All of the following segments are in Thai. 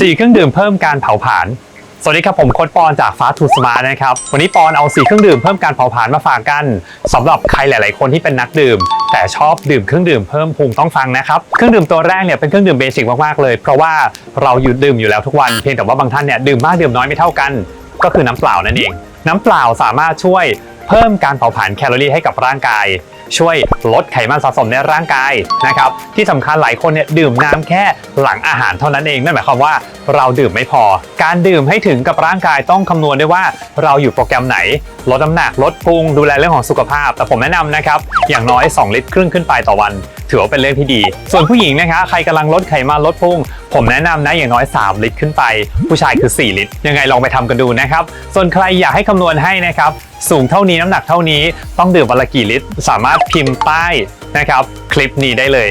4 เครื่องดื่มเพิ่มการเผาผลาญสวัสดีครับผมโค้ดปอนจากฟ้าทูสมาร์นะครับ วันนี้ปอนเอา4เครื่องดื่มเพิ่มการเผาผลาญมาฝากกันสำหรับใครหลาย ๆ คนที่เป็นนักดื่ม แต่ชอบดื่มเครื่องดื่มเพิ่มภูมิต้องฟังนะครับ เครื่องดื่มตัวแรกเนี่ยเป็นเครื่องดื่มเบสิกมาก ๆ เลย เพราะว่าเราอยู่ดื่มอยู่แล้วทุกวัน เพียงแต่ว่าบางท่านเนี่ยดื่มมากดื่มน้อยไม่เท่ากัน ก็คือน้ำเปล่านั่นเอง น้ำเปล่าสามารถช่วยเพิ่มการเผาผลาญแคลอรี่ให้กับร่างกาย ช่วยลดไขมันสะสมในร่างกายนะครับที่สำคัญหลายคนเนี่ยดื่มน้ำแค่หลังอาหารเท่านั้นเองนั่นหมายความว่าเราดื่มไม่พอ การดื่มให้ถึงกับร่างกายต้องคำนวณด้วยว่าเราอยู่โปรแกรมไหน ลดน้ำหนักลดพุงดูแลเรื่องของสุขภาพ แต่ผมแนะนำนะครับอย่างน้อย 2 ลิตรครึ่งขึ้นไปต่อวัน ถือว่าเป็นเรื่องที่ดี ส่วนผู้หญิงนะคะใครกำลังลดไขมันลดพุงผมแนะนำนะอย่างน้อย 3 ลิตรขึ้นไป ผู้ชายคือ 4 ลิตร ยังไงลองไปทำกันดูนะครับ ส่วนใครอยากให้คำนวณให้นะครับ สูงเท่านี้น้ำหนักเท่านี้ต้องดื่มวันละกี่ลิตร สามารถพิมพ์ใต้นะครับคลิปนี้ได้เลย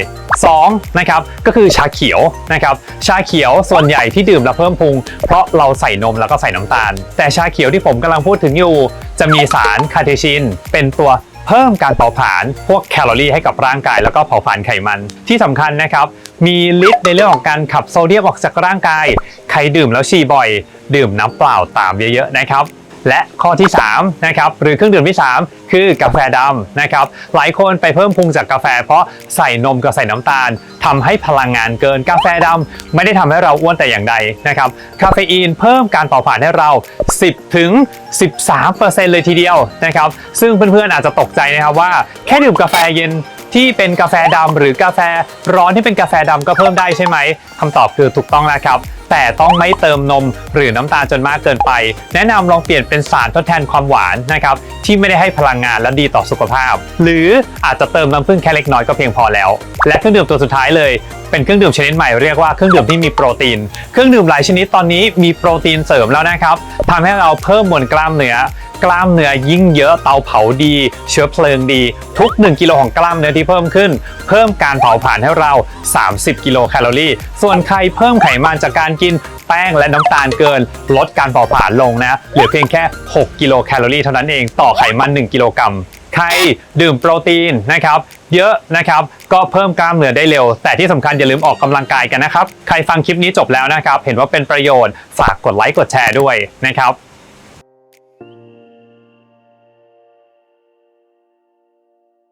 2. นะครับก็คือชาเขียวนะครับชาเขียวส่วนใหญ่ที่ดื่มแล้วเพิ่มพุง เพราะเราใส่นมแล้วก็ใส่น้ำตาล แต่ชาเขียวที่ผมกำลังพูดถึงอยู่ จะมีสารคาเทชิน เป็นตัว เพิ่มการเผาผลาญพวกแคลอรี่ให้กับร่างกายแล้วก็เผาผลาญไขมัน ที่สำคัญนะครับ มีฤทธิ์ในเรื่องของการขับโซเดียมออกจากร่างกาย ใครดื่มแล้วฉี่บ่อย ดื่มน้ำเปล่าตามเยอะๆนะครับ และข้อที่3นะครับหรือเครื่องดื่มที่ 3 คือกาแฟดำนะครับหลายคนไปเพิ่มพุงจากกาแฟ เพราะใส่นมกับใส่น้ำตาลทำให้พลังงานเกินกาแฟดำไม่ได้ทำให้เราอ้วนแต่อย่างใดนะครับคาเฟอีนเพิ่มการเผาผลาญให้เรา 10ถึง13%เลยทีเดียวนะครับซึ่งเพื่อนๆอาจจะตกใจนะครับว่าแค่ดื่มกาแฟเย็น ที่เป็นกาแฟดำหรือกาแฟร้อนที่เป็นกาแฟดำก็เพิ่มได้ใช่ไหมคำตอบคือถูกต้องแล้วครับ แต่ต้องไม่เติมนมหรือน้ำตาลจนมากเกินไป แนะนำลองเปลี่ยนเป็นสารทดแทนความหวานนะครับที่ไม่ได้ให้พลังงานและดีต่อสุขภาพ หรืออาจจะเติมน้ำผึ้งแค่เล็กน้อยก็เพียงพอแล้ว และเครื่องดื่มตัวสุดท้ายเลยเป็นเครื่องดื่มชนิดใหม่เรียกว่าเครื่องดื่มที่มีโปรตีน เครื่องดื่มหลายชนิดตอนนี้มีโปรตีนเสริมแล้วนะครับทำให้เราเพิ่มมวลกล้ามเนื้อ กล้ามเนื้อยิ่งเยอะเตาเผาดี เชื้อเพลิงดี ทุก 1 กิโลของกล้ามเนื้อที่เพิ่มขึ้น เพิ่มการเผาผลาญให้เรา 30 กิโลแคลอรี่ ส่วนใครเพิ่มไขมันจากการกินแป้งและน้ำตาลเกิน ลดการเผาผลาญลงนะเหลือเพียงแค่ 6 กิโลแคลอรี่เท่านั้นเองต่อไขมัน 1 กิโลกรัมใครดื่มโปรตีนนะครับเยอะนะครับก็เพิ่มกล้ามเนื้อได้เร็ว แต่ที่สำคัญอย่าลืมออกกำลังกายกันนะครับ ใครฟังคลิปนี้จบแล้วนะครับ เห็นว่าเป็นประโยชน์ฝากกดไลค์กดแชร์ด้วยนะครับ